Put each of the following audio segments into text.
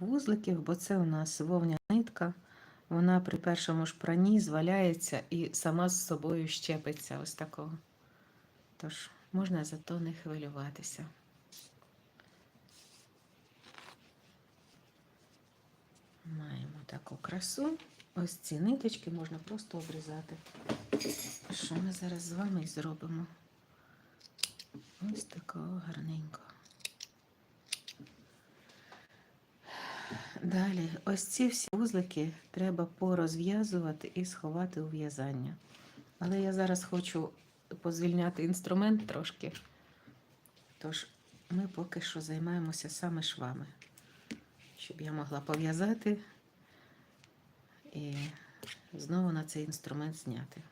вузликів, бо це у нас вовня нитка. Вона при першому ж пранні зваляється і сама з собою щепиться ось такого. Тож можна зато не хвилюватися. Маємо таку красу. Ось ці ниточки можна просто обрізати. Що ми зараз з вами і зробимо? Ось такого гарненького. Далі, ось ці всі вузлики треба порозв'язувати і сховати у в'язання. Але я зараз хочу позвільняти інструмент трошки. Тож ми поки що займаємося саме швами, щоб я могла пов'язати і знову на цей інструмент зняти.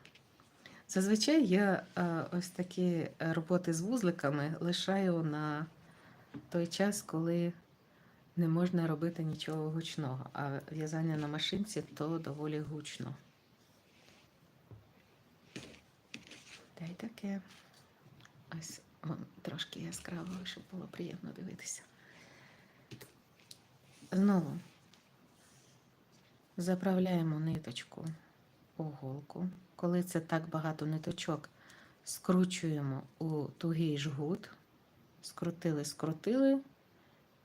Зазвичай я е, ось такі роботи з вузликами лишаю на той час, коли не можна робити нічого гучного, а в'язання на машинці то доволі гучно. Та й таке. Ось вам трошки яскраво, щоб було приємно дивитися. Знову заправляємо ниточку у голку. Коли це так багато ниточок, скручуємо у тугий жгут, скрутили, скрутили,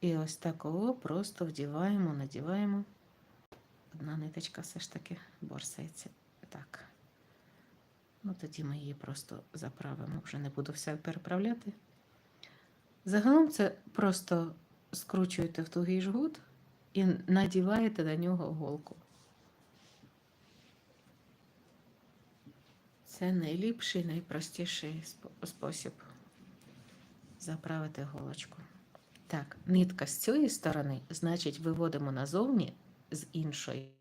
і ось такого просто вдіваємо, надіваємо. Одна ниточка все ж таки борсається. Так. Ну, тоді ми її просто заправимо, вже не буду все переправляти. Загалом це просто скручуєте в тугий жгут і надіваєте на нього голку. Це найліпший, найпростіший спосіб заправити голочку. Так, нитка з цієї сторони, значить, виводимо назовні з іншої.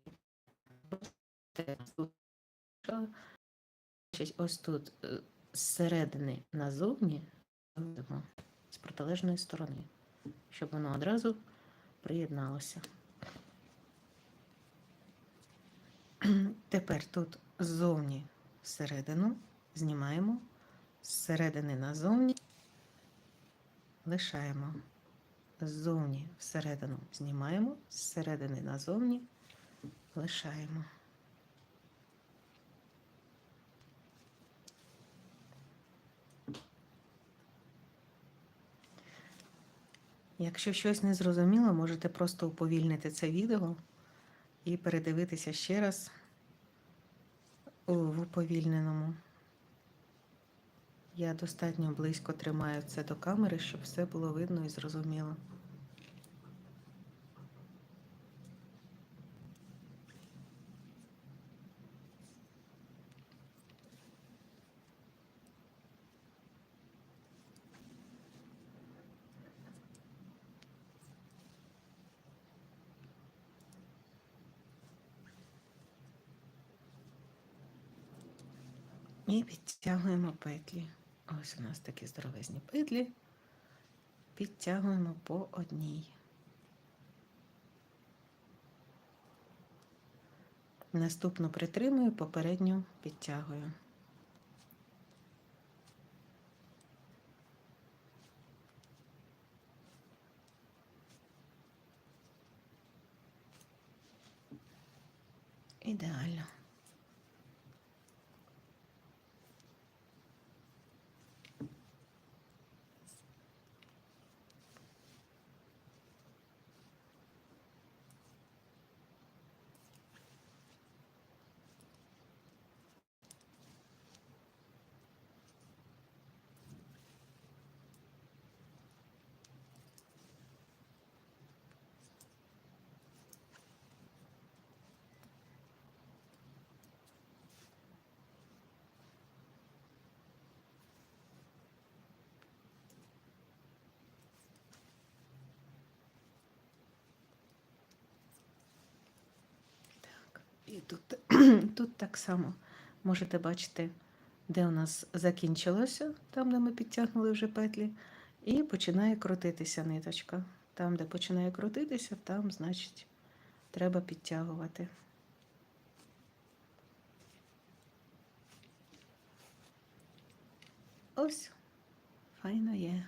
Значить, ось тут е, зсередини назовні виводимо з протилежної сторони, щоб воно одразу приєдналося. Тепер тут ззовні всередину знімаємо, зсередини назовні лишаємо. Ззовні всередину знімаємо, зсередини назовні лишаємо. Якщо щось не зрозуміло, можете просто уповільнити це відео і передивитися ще раз в уповільненому. Я достатньо близько тримаю це до камери, щоб все було видно і зрозуміло. І підтягуємо петлі. Ось у нас такі здоровезні петлі. Підтягуємо по одній. Наступну притримую, попередню підтягую. Ідеально. І тут, тут так само можете бачити, де у нас закінчилося, там, де ми підтягнули вже петлі, і починає крутитися ниточка. Там, де починає крутитися, там, значить, треба підтягувати. Ось, файно є.